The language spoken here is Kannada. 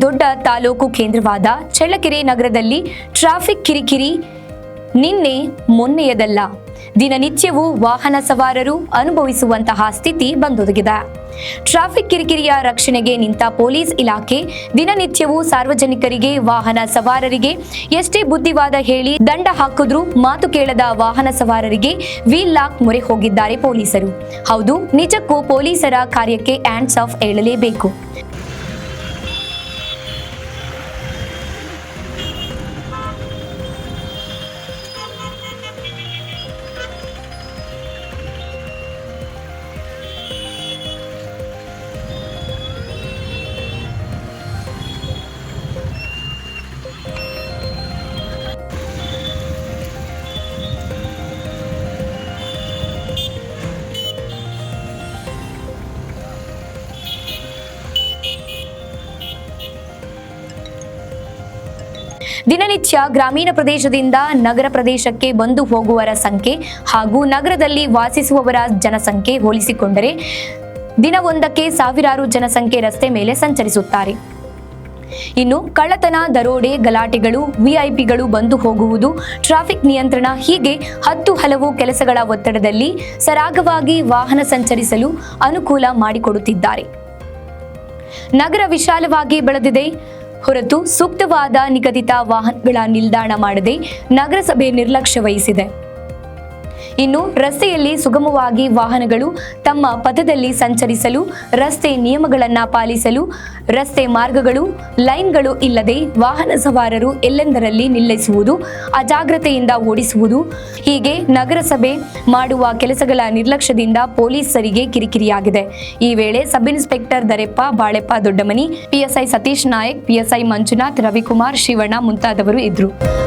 ದೊಡ್ಡ ತಾಲೂಕು ಕೇಂದ್ರವಾದ ಚಳ್ಳಕೆರೆ ನಗರದಲ್ಲಿ ಟ್ರಾಫಿಕ್ ಕಿರಿಕಿರಿ ನಿನ್ನೆ ಮೊನ್ನೆಯದಲ್ಲ. ದಿನನಿತ್ಯವೂ ವಾಹನ ಸವಾರರು ಅನುಭವಿಸುವಂತಹ ಸ್ಥಿತಿ ಬಂದೊದಗಿದೆ. ಟ್ರಾಫಿಕ್ ಕಿರಿಕಿರಿಯ ರಕ್ಷಣೆಗೆ ನಿಂತ ಪೊಲೀಸ್ ಇಲಾಖೆ ದಿನನಿತ್ಯವೂ ಸಾರ್ವಜನಿಕರಿಗೆ ವಾಹನ ಸವಾರರಿಗೆ ಎಷ್ಟೇ ಬುದ್ಧಿವಾದ ಹೇಳಿ ದಂಡ ಹಾಕಿದ್ರೂ ಮಾತು ಕೇಳದ ವಾಹನ ಸವಾರರಿಗೆ ವೀಲ್ ಲಾಕ್ ಮೊರೆ ಹೋಗಿದ್ದಾರೆ ಪೊಲೀಸರು. ಹೌದು, ನಿಜಕ್ಕೂ ಪೊಲೀಸರ ಕಾರ್ಯಕ್ಕೆ ಹ್ಯಾಂಡ್ಸ್ ಆಫ್ ಹೇಳಲೇಬೇಕು. ದಿನನಿತ್ಯ ಗ್ರಾಮೀಣ ಪ್ರದೇಶದಿಂದ ನಗರ ಪ್ರದೇಶಕ್ಕೆ ಬಂದು ಹೋಗುವವರ ಸಂಖ್ಯೆ ಹಾಗೂ ನಗರದಲ್ಲಿ ವಾಸಿಸುವವರ ಜನಸಂಖ್ಯೆ ಹೋಲಿಸಿಕೊಂಡರೆ ದಿನವೊಂದಕ್ಕೆ ಸಾವಿರಾರು ಜನಸಂಖ್ಯೆ ರಸ್ತೆ ಮೇಲೆ ಸಂಚರಿಸುತ್ತಾರೆ. ಇನ್ನು ಕಳ್ಳತನ, ದರೋಡೆ, ಗಲಾಟೆಗಳು, ವಿಐಪಿಗಳು ಬಂದು ಹೋಗುವುದು, ಟ್ರಾಫಿಕ್ ನಿಯಂತ್ರಣ ಹೀಗೆ ಹತ್ತು ಹಲವು ಕೆಲಸಗಳ ಒತ್ತಡದಲ್ಲಿ ಸರಾಗವಾಗಿ ವಾಹನ ಸಂಚರಿಸಲು ಅನುಕೂಲ ಮಾಡಿಕೊಡುತ್ತಿದ್ದಾರೆ. ನಗರ ವಿಶಾಲವಾಗಿ ಬೆಳೆದಿದೆ. ಹೊರತು ಸೂಕ್ತವಾದ ನಿಗದಿತ ವಾಹನಗಳ ನಿಲ್ದಾಣ ಮಾಡದೆ ನಗರಸಭೆ ನಿರ್ಲಕ್ಷ್ಯ ವಹಿಸಿದೆ. ಇನ್ನು ರಸ್ತೆಯಲ್ಲಿ ಸುಗಮವಾಗಿ ವಾಹನಗಳು ತಮ್ಮ ಪಥದಲ್ಲಿ ಸಂಚರಿಸಲು, ರಸ್ತೆ ನಿಯಮಗಳನ್ನು ಪಾಲಿಸಲು, ರಸ್ತೆ ಮಾರ್ಗಗಳು, ಲೈನ್ಗಳು ಇಲ್ಲದೆ ವಾಹನ ಸವಾರರು ಎಲ್ಲೆಂದರಲ್ಲಿ ನಿಲ್ಲಿಸುವುದು, ಅಜಾಗ್ರತೆಯಿಂದ ಓಡಿಸುವುದು, ಹೀಗೆ ನಗರಸಭೆ ಮಾಡುವ ಕೆಲಸಗಳ ನಿರ್ಲಕ್ಷ್ಯದಿಂದ ಪೊಲೀಸರಿಗೆ ಕಿರಿಕಿರಿಯಾಗಿದೆ. ಈ ವೇಳೆ sub inspector Dareppa, Baleppa Doddamani, PSI Satish Nayak, PSI Manjunath, Ravikumar Shivanna ಮುಂತಾದವರು ಇದ್ರು